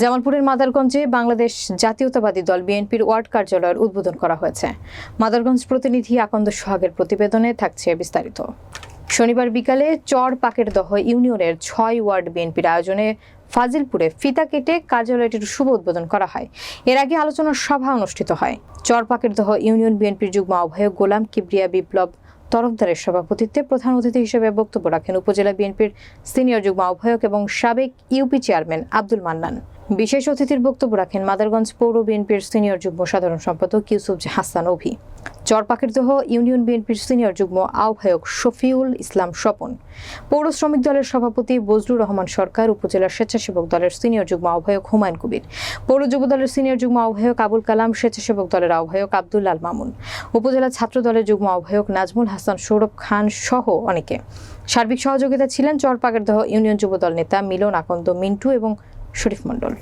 জামালপুরের মাদারগঞ্জে বাংলাদেশ জাতীয়তাবাদী দল বিএনপির ওয়ার্ড কার্যালয়ের উদ্বোধন করা হয়েছে। মাদারগঞ্জ প্রতিনিধি আকন্দ সোহাগের প্রতিবেদনে থাকছে বিস্তারিত। শনিবার বিকালে চর পাকেরদহ ইউনিয়নের ছয় ওয়ার্ড বিএনপির আয়োজনে ফাজিলপুরে ফিতা কেটে কার্যালয়টির শুভ উদ্বোধন করা হয়। এর আগে আলোচনা সভা অনুষ্ঠিত হয়। চর পাকেরদহ ইউনিয়ন বিএনপির যুগ্ম আহ্বায়ক গোলাম কিবরিয়া বিপ্লব তরফদারের সভাপতিত্বে প্রধান অতিথি হিসেবে বক্তব্য রাখেন উপজেলা বিএনপির সিনিয়র যুগ্ম আহ্বায়ক এবং সাবেক ইউপি চেয়ারম্যান আব্দুল মান্নান। বিশেষ অতিথির বক্তব্য রাখেন মাদারগঞ্জ পৌর বিএনপির সিনিয়র যুগ্ম সাধারণ সম্পাদক ইউসুফ হাসান অভি। চরপাকিরদহ ইউনিয়ন বিএনপির সিনিয়র যুগ্ম আহ্বায়ক শফিউল ইসলাম স্বপন। পৌর শ্রমিক দলের সভাপতি বজলুর রহমান সরকার, উপজেলা স্বেচ্ছাসেবক দলের সিনিয়র যুগ্ম আহ্বায়ক হুমায়ুন কবির, পৌর যুব দলের সিনিয়র যুগ্ম আহ্বায়ক আবুল কালাম, স্বেচ্ছাসেবক দলের আহ্বায়ক আব্দুল্লাল মামুন, উপজেলা ছাত্র দলের যুগ্ম আহ্বায়ক নাজমুল হাসান সৌরভ খান সহ অনেকে। সার্বিক সহযোগিতা ছিলেন চরপাকেরদহ ইউনিয়ন যুবদল নেতা মিলন আকন্দ মিন্টু এবং শরীফ মণ্ডল।